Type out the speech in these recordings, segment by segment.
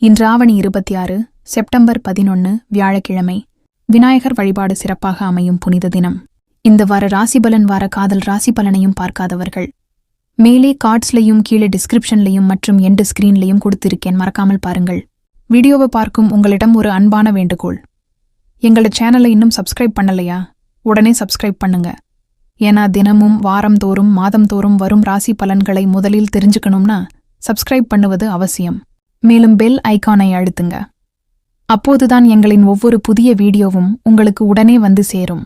இன்று ஆவணி இருபத்தி ஆறு செப்டம்பர் பதினொன்று வியாழக்கிழமை. விநாயகர் வழிபாடு சிறப்பாக அமையும் புனித தினம். இந்த வார ராசிபலன் வார காதல் ராசி பலனையும் பார்க்காதவர்கள். மேலே கார்ட்ஸ்லையும் கீழே டிஸ்கிரிப்ஷன்லையும் மற்றும் எண்டு ஸ்கிரீன்லையும் கொடுத்திருக்கேன். மறக்காமல் பாருங்கள். வீடியோவை பார்க்கும் உங்களிடம் ஒரு அன்பான வேண்டுகோள். எங்களோட சேனலை இன்னும் சப்ஸ்கிரைப் பண்ணலையா? உடனே சப்ஸ்கிரைப் பண்ணுங்க. ஏன்னா தினமும் வாரம்தோறும் மாதம்தோறும் வரும் ராசி பலன்களை முதலில் தெரிஞ்சுக்கணும்னா சப்ஸ்கிரைப் பண்ணுவது அவசியம். மேலும் பெல் ஐகானை அழுத்துங்க. அப்போதுதான் எங்களின் ஒவ்வொரு புதிய வீடியோவும் உங்களுக்கு உடனே வந்து சேரும்.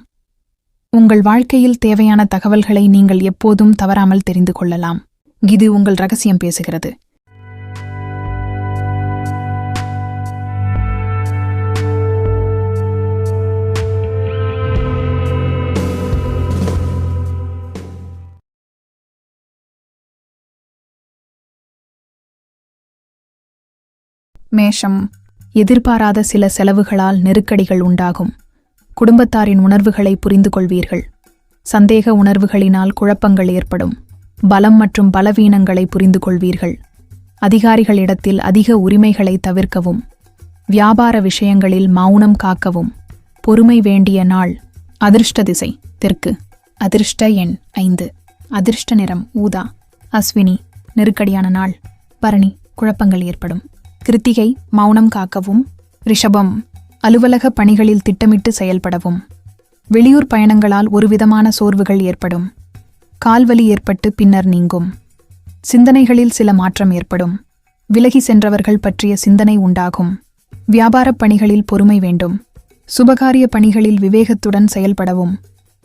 உங்கள் வாழ்க்கையில் தேவையான தகவல்களை நீங்கள் எப்போதும் தவறாமல் தெரிந்து கொள்ளலாம். இது உங்கள் ரகசியம் பேசுகிறது. மேஷம் எதிர்பாராத சில செலவுகளால் நெருக்கடிகள் உண்டாகும். குடும்பத்தாரின் உணர்வுகளை புரிந்து கொள்வீர்கள் சந்தேக உணர்வுகளினால் குழப்பங்கள் ஏற்படும். பலம் மற்றும் பலவீனங்களை புரிந்து கொள்வீர்கள் அதிகாரிகளிடத்தில் அதிக உரிமைகளை தவிர்க்கவும். வியாபார விஷயங்களில் மௌனம் காக்கவும். பொறுமை வேண்டிய நாள். அதிர்ஷ்ட திசை. தெற்கு. அதிர்ஷ்ட எண் ஐந்து. அதிர்ஷ்ட நிறம் ஊதா. அஸ்வினி நெருக்கடியான நாள். பரணி குழப்பங்கள் ஏற்படும். கிருத்திகை மௌனம் காக்கவும் ரிஷபம் அலுவலக பணிகளில் திட்டமிட்டு செயல்படவும். வெளியூர் பயணங்களால் ஒருவிதமான சோர்வுகள் ஏற்படும். கால்வலி ஏற்பட்டு பின்னர் நீங்கும். சிந்தனைகளில் சில மாற்றம் ஏற்படும். விலகி சென்றவர்கள் பற்றிய சிந்தனை உண்டாகும். வியாபாரப் பணிகளில் பொறுமை வேண்டும். சுபகாரிய பணிகளில் விவேகத்துடன் செயல்படவும்.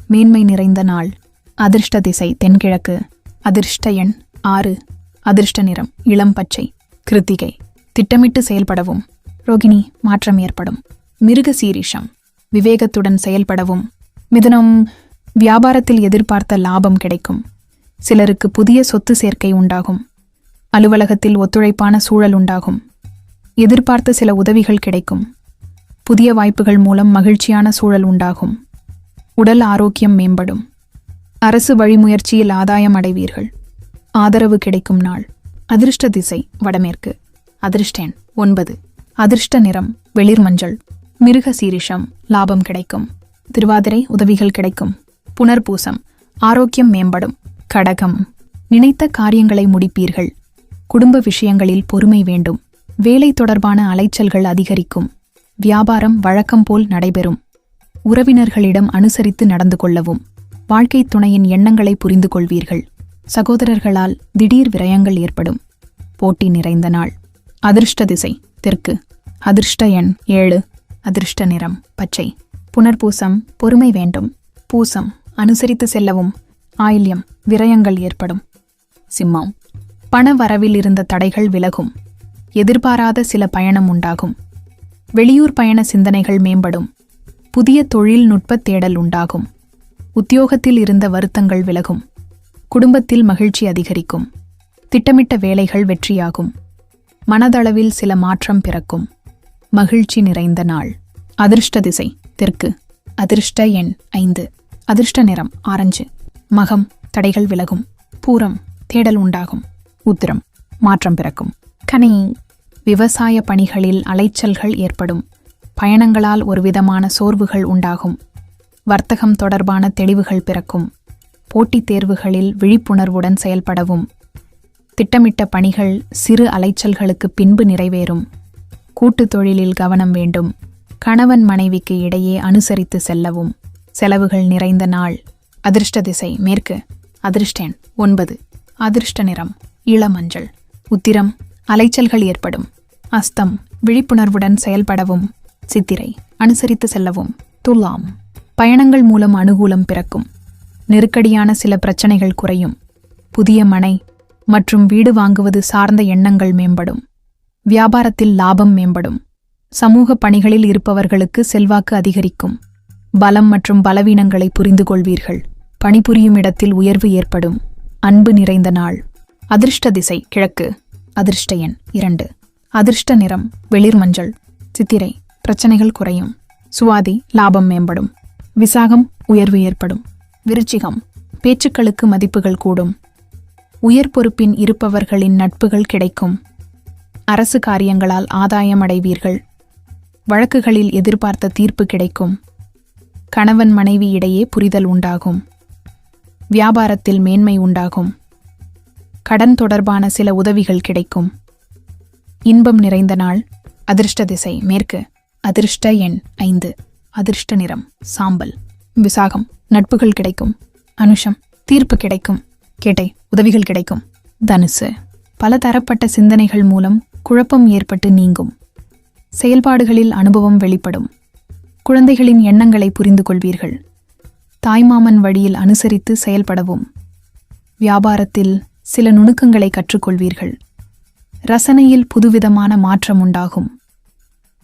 மேன்மை நிறைந்த நாள். அதிர்ஷ்ட திசை தென்கிழக்கு. அதிர்ஷ்ட எண் ஆறு. அதிர்ஷ்ட நிறம் இளம் பச்சை. கிருத்திகை. திட்டமிட்டு செயல்படவும் ரோகிணி மாற்றம் ஏற்படும். மிருக சீரிஷம் விவேகத்துடன் செயல்படவும் மிதுனம் வியாபாரத்தில் எதிர்பார்த்த லாபம் கிடைக்கும். சிலருக்கு புதிய சொத்து சேர்க்கை உண்டாகும். அலுவலகத்தில் ஒத்துழைப்பான சூழல் உண்டாகும். எதிர்பார்த்த சில உதவிகள் கிடைக்கும். புதிய வாய்ப்புகள் மூலம் மகிழ்ச்சியான சூழல் உண்டாகும். உடல் ஆரோக்கியம் மேம்படும். அரசு வழிமுயற்சியில் ஆதாயம் அடைவீர்கள். ஆதரவு கிடைக்கும் நாள். அதிர்ஷ்ட திசை வடமேற்கு. அதிர்ஷ்டேன். ஒன்பது. அதிர்ஷ்ட நிறம் வெளிர் மஞ்சள். மிருக சீரிஷம் லாபம் கிடைக்கும். திருவாதிரை உதவிகள் கிடைக்கும். புனர்பூசம் ஆரோக்கியம் மேம்படும். கடகம். நினைத்த காரியங்களை முடிப்பீர்கள். குடும்ப விஷயங்களில் பொறுமை வேண்டும். வேலை தொடர்பான அலைச்சல்கள் அதிகரிக்கும். வியாபாரம் வழக்கம் போல் நடைபெறும். உறவினர்களிடம் அனுசரித்து நடந்து கொள்ளவும். வாழ்க்கை துணையின் எண்ணங்களை புரிந்து கொள்வீர்கள். சகோதரர்களால் திடீர் விரயங்கள் ஏற்படும். போட்டி நிறைந்த நாள். அதிர்ஷ்ட திசை தெற்கு. அதிர்ஷ்ட எண் ஏழு. அதிர்ஷ்ட நிறம் பச்சை. புனர்பூசம் பொறுமை வேண்டும். பூசம் அனுசரித்து செல்லவும். ஆயில்யம் விரயங்கள் ஏற்படும். சிம்மம். பண வரவில் இருந்த தடைகள் விலகும். எதிர்பாராத சில பயணம் உண்டாகும். வெளியூர் பயண சிந்தனைகள் மேம்படும். புதிய தொழில்நுட்ப தேடல் உண்டாகும். உத்தியோகத்தில் இருந்த வருத்தங்கள் விலகும். குடும்பத்தில் மகிழ்ச்சி அதிகரிக்கும். திட்டமிட்ட வேலைகள் வெற்றியாகும். மனதளவில் சில மாற்றம் பிறக்கும். மகிழ்ச்சி நிறைந்த நாள். அதிர்ஷ்ட திசை தெற்கு. அதிர்ஷ்ட எண் ஐந்து. அதிர்ஷ்ட நிறம் ஆரஞ்சு. மகம் தடைகள் விலகும். பூரம் தேடல் உண்டாகும். உத்திரம் மாற்றம் பிறக்கும். கனி விவசாய பணிகளில் அலைச்சல்கள் ஏற்படும். பயணங்களால் ஒருவிதமான சோர்வுகள் உண்டாகும். வர்த்தகம் தொடர்பான தெளிவுகள் பிறக்கும். போட்டித் தேர்வுகளில் விழிப்புணர்வுடன் செயல்படவும். திட்டமிட்ட பணிகள் சிறு அலைச்சல்களுக்கு பின்பு நிறைவேறும். கூட்டுத் தொழிலில் கவனம் வேண்டும். கணவன் மனைவிக்கு இடையே அனுசரித்து செல்லவும். செலவுகள் நிறைந்த நாள். அதிர்ஷ்ட திசை மேற்கு. அதிர்ஷ்டேன் ஒன்பது. அதிர்ஷ்ட நிறம். இளமஞ்சள். உத்திரம் அலைச்சல்கள் ஏற்படும். அஸ்தம் விழிப்புணர்வுடன் செயல்படவும். சித்திரை அனுசரித்து செல்லவும். துலாம் பயணங்கள் மூலம் அனுகூலம் பிறக்கும். நெருக்கடியான சில பிரச்சனைகள் குறையும். புதிய மனை மற்றும் வீடு வாங்குவது சார்ந்த எண்ணங்கள் மேம்படும். வியாபாரத்தில் லாபம் மேம்படும். சமூக பணிகளில் இருப்பவர்களுக்கு செல்வாக்கு அதிகரிக்கும். பலம் மற்றும் பலவீனங்களை புரிந்து கொள்வீர்கள். பணிபுரியும் இடத்தில் உயர்வு ஏற்படும். அன்பு நிறைந்த நாள். அதிர்ஷ்ட திசை கிழக்கு. அதிர்ஷ்ட எண் இரண்டு. அதிர்ஷ்ட நிறம் வெளிர் மஞ்சள். சித்திரை பிரச்சனைகள் குறையும். சுவாதி லாபம் மேம்படும். விசாகம் உயர்வு ஏற்படும். விருச்சிகம் பேச்சுக்களுக்கு மதிப்புகள் கூடும். உயர் பொறுப்பின் இருப்பவர்களின் நட்புகள் கிடைக்கும். அரசு காரியங்களால் ஆதாயம் அடைவீர்கள். வழக்குகளில் எதிர்பார்த்த தீர்ப்பு கிடைக்கும். கணவன் மனைவி இடையே புரிதல் உண்டாகும். வியாபாரத்தில் மேன்மை உண்டாகும். கடன் தொடர்பான சில உதவிகள் கிடைக்கும். இன்பம் நிறைந்த நாள். அதிர்ஷ்ட திசை மேற்கு. அதிர்ஷ்ட எண் ஐந்து. அதிர்ஷ்ட நிறம் சாம்பல். விசாகம். நட்புகள் கிடைக்கும். அனுஷம். தீர்ப்பு கிடைக்கும். கேட்டை உதவிகள் கிடைக்கும். தனுசு பல தரப்பட்ட சிந்தனைகள் மூலம் குழப்பம் ஏற்பட்டு நீங்கும். செயல்பாடுகளில் அனுபவம் வெளிப்படும். குழந்தைகளின் எண்ணங்களை புரிந்து கொள்வீர்கள். தாய்மாமன் வழியில் அனுசரித்து செயல்படவும். வியாபாரத்தில் சில நுணுக்கங்களை கற்றுக்கொள்வீர்கள். ரசனையில் புதுவிதமான மாற்றம் உண்டாகும்.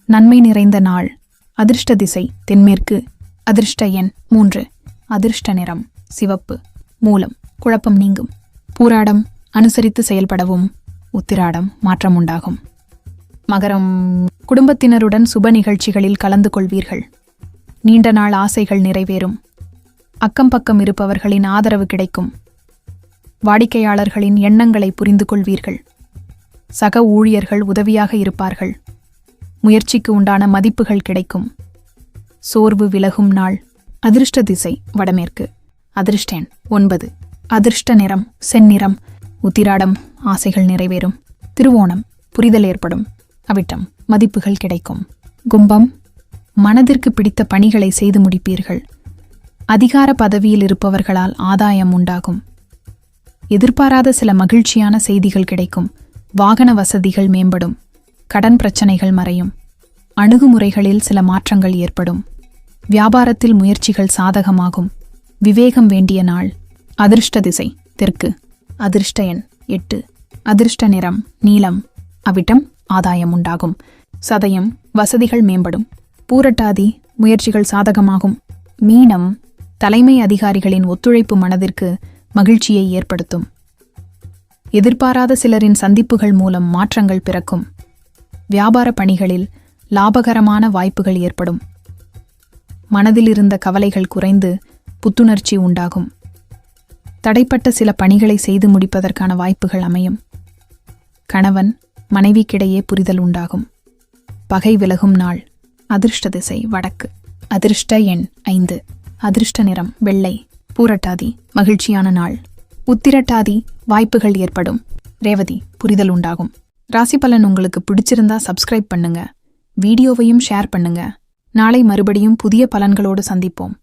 நன்மை நிறைந்த நாள் அதிர்ஷ்ட திசை தென்மேற்கு அதிர்ஷ்ட எண் மூன்று அதிர்ஷ்ட நிறம் சிவப்பு மூலம். குழப்பம் நீங்கும். பூராடம் அனுசரித்து செயல்படவும் உத்திராடம் மாற்றம் உண்டாகும் மகரம் குடும்பத்தினருடன் சுப நிகழ்ச்சிகளில் கலந்து கொள்வீர்கள். நீண்ட நாள் ஆசைகள் நிறைவேறும். அக்கம் பக்கம் இருப்பவர்களின் ஆதரவு கிடைக்கும். வாடிக்கையாளர்களின் எண்ணங்களை புரிந்து கொள்வீர்கள். சக ஊழியர்கள் உதவியாக இருப்பார்கள். முயற்சிக்கு உண்டான மதிப்புகள் கிடைக்கும். சோர்வு விலகும் நாள். அதிர்ஷ்ட திசை வடமேற்கு. அதிர்ஷ்டேன் ஒன்பது. அதிர்ஷ்ட நிறம் செந்நிறம் உத்திராடம் ஆசைகள் நிறைவேறும். திருவோணம் புரிதல் ஏற்படும். அவிட்டம் மதிப்புகள் கிடைக்கும். கும்பம் மனதிற்கு பிடித்த பணிகளை செய்து முடிப்பீர்கள். அதிகார பதவியில் இருப்பவர்களால் ஆதாயம் உண்டாகும். எதிர்பாராத சில மகிழ்ச்சியான செய்திகள் கிடைக்கும். வாகன வசதிகள் மேம்படும். கடன் பிரச்சனைகள் மறையும். அணுகுமுறைகளில் சில மாற்றங்கள் ஏற்படும். வியாபாரத்தில் முயற்சிகள் சாதகமாகும். விவேகம் வேண்டிய நாள். அதிர்ஷ்ட திசை தெற்கு. அதிர்ஷ்ட எண் எட்டு. அதிர்ஷ்ட நிறம் நீலம். அவிட்டம் ஆதாயம் உண்டாகும் சதயம் வசதிகள் மேம்படும். பூரட்டாதி முயற்சிகள் சாதகமாகும். மீனம் தலைமை அதிகாரிகளின் ஒத்துழைப்பு மனதிற்கு மகிழ்ச்சியை ஏற்படுத்தும். எதிர்பாராத சிலரின் சந்திப்புகள் மூலம் மாற்றங்கள் பிறக்கும். வியாபார பணிகளில் லாபகரமான வாய்ப்புகள் ஏற்படும். மனதில் இருந்த கவலைகள் குறைந்து புத்துணர்ச்சி உண்டாகும். தடைப்பட்ட சில பணிகளை செய்து முடிப்பதற்கான வாய்ப்புகள் அமையும். கணவன் மனைவிக்கிடையே புரிதல் உண்டாகும். பகை விலகும் நாள். அதிர்ஷ்ட திசை வடக்கு. அதிர்ஷ்ட எண் ஐந்து. அதிர்ஷ்ட நிறம் வெள்ளை. பூரட்டாதி மகிழ்ச்சியான நாள். உத்திரட்டாதி வாய்ப்புகள் ஏற்படும். ரேவதி புரிதல் உண்டாகும். ராசி பலன் உங்களுக்கு பிடிச்சிருந்தா சப்ஸ்கிரைப் பண்ணுங்க. வீடியோவையும் ஷேர் பண்ணுங்க. நாளை மறுபடியும் புதிய பலன்களோடு சந்திப்போம்.